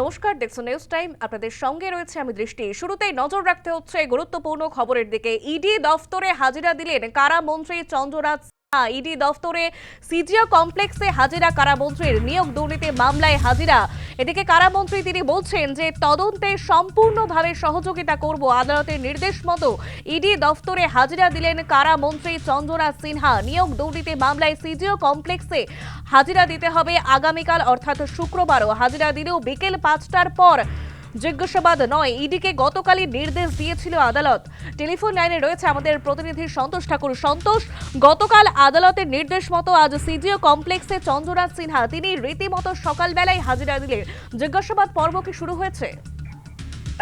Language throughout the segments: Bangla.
নমস্কার, দেখছ নিউজ টাইম আপনাদের সঙ্গে রয়েছে আমি দৃষ্টি শুরুতেই নজর রাখতে হচ্ছে গুরুত্বপূর্ণ খবরের দিকে ইডি দফতরে হাজিরা দিলেন কারা মন্ত্রী সিনহা। ইডি দফতরে সিজিও কমপ্লেক্সে হাজিরা কারামন্ত্রীর নিয়োগ দুর্নীতি মামলায় হাজিরা। এদিকে কারামন্ত্রী তিনি বলছেন যে তদন্তে সম্পূর্ণভাবে সহযোগিতা করব আদালতের নির্দেশ মতো ইডি দফতরে হাজিরা দিলেন কারামন্ত্রী চন্দ্রনাথ সিনহা। নিয়োগ দুর্নীতি মামলায় সিজিও কমপ্লেক্সে হাজিরা দিতে হবে আগামীকাল, অর্থাৎ শুক্রবারও। হাজিরা দিলেও বিকেল পাঁচটার পর জিজ্ঞাসাবাদ নয়, ইডিকে গতকালই নির্দেশ দিয়েছিল আদালত। টেলিফোন লাইনে রয়েছে আমাদের প্রতিনিধি সন্তোষ ঠাকুর। সন্তোষ, গতকাল আদালতের নির্দেশ মতো আজ সিজিও কমপ্লেক্সে চন্দ্রনাথ সিনহা, তিনি রীতিমতো সকালবেলায় হাজিরা দিলেন। জিজ্ঞাসাবাদ পর্ব কি শুরু হয়েছে?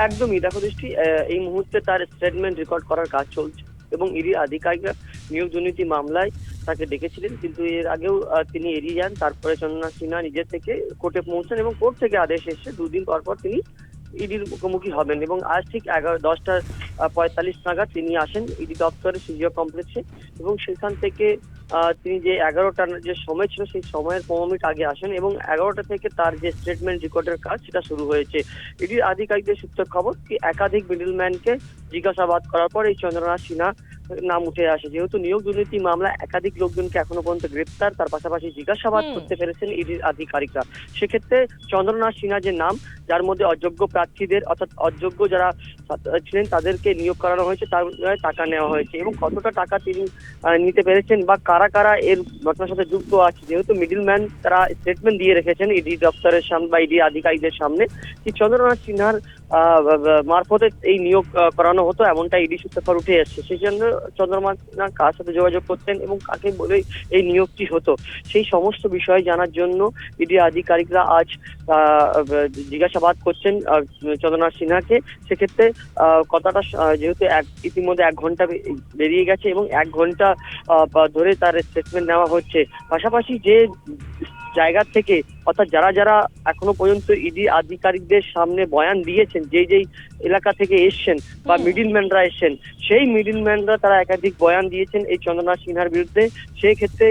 একদমই, দেখো দৃষ্টি এই মুহূর্তে তার স্টেটমেন্ট রেকর্ড করার কাজ চলছে এবং ইডি আধিকারিকরা নিয়োগ দুর্নীতি মামলায় তাকে ডেকেছিলেন, কিন্তু এর আগেও তিনি এড়িয়ে যান। তারপরে চন্দ্রনাথ সিনহা নিজের থেকে কোর্টে পৌঁছান এবং কোর্ট থেকে আদেশ এসে দুদিন পর পর তিনি ইডির মুখোমুখি হবেন এবং আজ ঠিক এগারো, দশটা পঁয়তাল্লিশ নাগাদ তিনি আসেন ইডি দপ্তরে সিজিও কমপ্লেক্সে এবং সেখান থেকে তিনি যে এগারোটার যে সময় ছিল সেই সময়ের পনেরো মিনিট আগে আসেন এবং এগারোটা থেকে তার যে স্টেটমেন্ট রেকর্ডের কাজ সেটা শুরু হয়েছে। ইডির আধিকারিকদের সূত্র খবর কি একাধিক মিডিলম্যানকে জিজ্ঞাসাবাদ করার পর এই চন্দ্রনাথ সিনহা নাম উঠে আসে। যেহেতু নিয়োগ দুর্নীতি মামলা একাধিক লোকজনকে এখনও পর্যন্ত গ্রেপ্তার তার পাশাপাশি জিজ্ঞাসাবাদ করতে পেরেছেন ইডির আধিকারিকরা। সেক্ষেত্রে চন্দ্রনাথ সিনহা যে নাম যার মধ্যে অযোগ্য প্রার্থীদের অর্থাৎ অযোগ্য যারা ছিলেন তাদেরকে নিয়োগ করানো হয়েছে তার টাকা নেওয়া হয়েছে এবং কতটা টাকা তিনি নিতে পেরেছেন বা কারা কারা এর ঘটনার সাথে যুক্ত আছে যেহেতু মিডিলম্যান তারা স্টেটমেন্ট দিয়ে রেখেছেন ইডি দপ্তরের সামনে বা ইডি আধিকারিকদের সামনে কি চন্দ্রনাথ সিনহার মারফতে এই নিয়োগ করানো হতো এমনটা ইডি সূত্রে খবর উঠে এসছে। সেই জন্য চন্দ্রনাথ সিনহা কার সাথে যোগাযোগ করতেন এবং কাকে বলে এই নিয়োগটি হতো। সেই সমস্ত বিষয় জানার জন্য ইডি আধিকারিকরা আজ জিজ্ঞাসাবাদ করছেন চন্দ্রনাথ সিনহাকে। সেক্ষেত্রে কথাটা যেহেতু এক, ইতিমধ্যে এক ঘণ্টা বেরিয়ে গেছে এবং এক ঘণ্টা ধরে তার স্টেটমেন্ট নেওয়া হচ্ছে। পাশাপাশি যে জায়গা থেকে অর্থাৎ যারা যারা এখনও পর্যন্ত ইডি আধিকারিকদের সামনে বয়ান দিয়েছেন যেই যেই এলাকা থেকে এসছেন বা হুম। মিডিলম্যানরা এসছেন সেই মিডিলম্যানরা তারা একাধিক বয়ান দিয়েছেন এই চন্দ্রনাথ সিনহার বিরুদ্ধে। সেই ক্ষেত্রে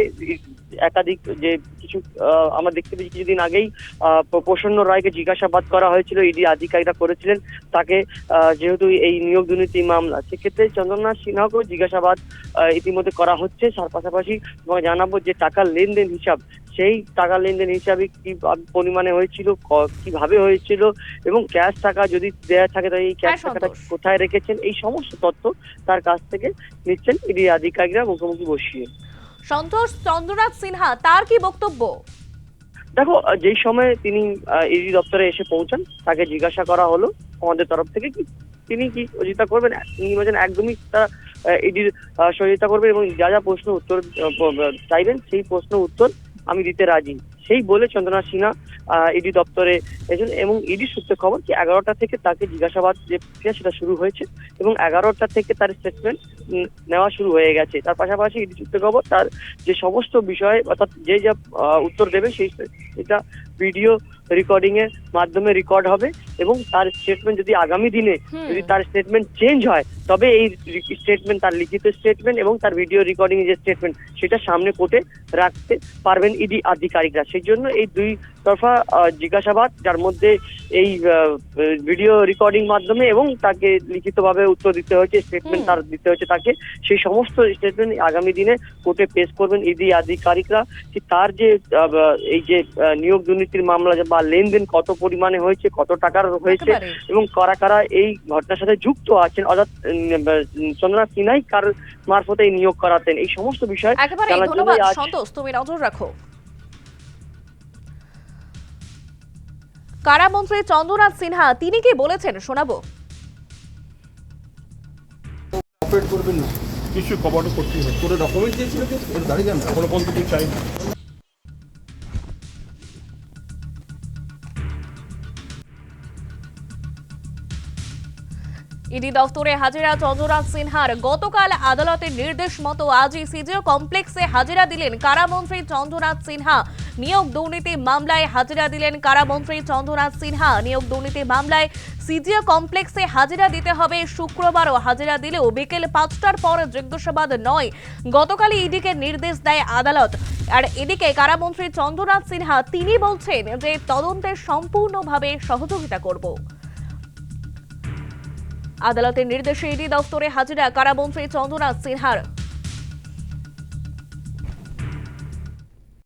একাধিক যে কিছু আহ, আমরা দেখতে পেয়েছি কিছুদিন আগেই আহ, প্রসন্ন রায়কে জিজ্ঞাসাবাদ করা হয়েছিল ইডি আধিকারিকরা করেছিলেন তাকে আহ, যেহেতু এই নিয়োগ দুর্নীতি মামলা। সেক্ষেত্রে চন্দ্রনাথ সিনহাকেও জিজ্ঞাসাবাদ আহ, ইতিমধ্যে করা হচ্ছে। তার পাশাপাশি তোমাকে জানাব যে টাকার লেনদেন হিসাব সেই টাকা লেনদেন হিসাবে কি পরিমাণে হয়েছিল কীভাবে হয়েছিল এবং ক্যাশ টাকা যদি দেয়া থাকে তাহলে এই ক্যাশ টাকাটা কোথায় রেখেছেন? এই সমস্ত তথ্য তার কাছ থেকে নিচ্ছেন ইডি আধিকারিকরা মুখোমুখি বসিয়ে। সন্তোষ চন্দ্রনাথ সিনহা তার কি বক্তব্য? দেখো যেই সময় তিনি ইডি দপ্তরে এসে পৌঁছান তাকে জিজ্ঞাসা করা হলো আমাদের তরফ থেকে কি তিনি কি সহযোগিতা করবেন? তিনি বলছেন একদমই তারা ইডির সহযোগিতা করবেন এবং যা যা প্রশ্ন উত্তর চাইবেন সেই প্রশ্ন উত্তর আমি দিতে রাজি। সেই বলে চন্দ্রনাথ সিনহা ইডি দপ্তরে এসেছেন এবং ইডি সূত্রে খবর কি এগারোটা থেকে তাকে জিজ্ঞাসাবাদ যে প্রক্রিয়া সেটা শুরু হয়েছে এবং এগারোটা থেকে তার স্টেটমেন্ট নেওয়া শুরু হয়ে গেছে। তার পাশাপাশি ইডি সূত্রে খবর তার যে সমস্ত বিষয়ে অর্থাৎ যে যা উত্তর দেবে সেই এটা ভিডিও রেকর্ডিং এর মাধ্যমে রেকর্ড হবে। এবং তার স্টেটমেন্ট যদি আগামী দিনে যদি তার স্টেটমেন্ট চেঞ্জ হয় তবে এই স্টেটমেন্ট তার লিখিত স্টেটমেন্ট এবং তার ভিডিও রেকর্ডিং যে স্টেটমেন্ট সেটা সামনে কোর্টে রাখতে পারবেন ইডি আধিকারিকরা। সেই জন্য এই দুই তরফা জিজ্ঞাসাবাদ যার মধ্যে এই ভিডিও রেকর্ডিং মাধ্যমে এবং তাকে লিখিতভাবে উত্তর দিতে হয়েছে স্টেটমেন্ট তার দিতে হয়েছে তাকে সেই সমস্ত স্টেটমেন্ট আগামী দিনে কোর্টে পেশ করবেন ইডি আধিকারিকরা। কি তার যে এই যে নিয়োগ দুর্নীতির মামলা বা লেনদেন কত পরিমাণে হয়েছে কত টাকার হয়েছে এবং কারা কারা এই ঘটনার সাথে যুক্ত আছেন অর্থাৎ চন্দ্রনাথ সিনহাই কার মারফতে নিয়োগ করাতেন এই সমস্ত বিষয় জানার সন্তোষ তুমি নজর রাখো। কারামন্ত্রী চন্দ্রনাথ সিনহা তিনি কি বলেছেন? শোনাবো। অপারেট করবেন না। কিছু কভারও করতেই হবে। ডকুমেন্ট দিয়েছিল দাঁড়িয়ে যান না। কোনো পর্যন্ত চাই না। ইডি দফতরে হাজিরা চন্দ্রনাথ সিনহার গতকাল আদালতের নির্দেশ মতো আজই সিজিও কমপ্লেক্সে হাজিরা দিলেন কারামন্ত্রী চন্দ্রনাথ সিনহা। নিয়োগ দুর্নীতি মামলায় হাজিরা দিলেন কারামন্ত্রী চন্দ্রনাথ সিনহা। নিয়োগ দুর্নীতি মামলায় সিজিও কমপ্লেক্সে হাজিরা দিতে হবে। শুক্রবারও হাজিরা দিলেও বিকেল পাঁচটার পর জিজ্ঞাসাবাদ নয়। গতকালই ইডিকে নির্দেশ দেয় আদালত। আর এদিকে কারামন্ত্রী চন্দ্রনাথ সিনহা, তিনি বলছেন যে তদন্তে সম্পূর্ণভাবে সহযোগিতা করব। আদালতের নির্দেশে ইডি দফতরে হাজিরা কারামন্ত্রী চন্দ্রনাথ সিনহার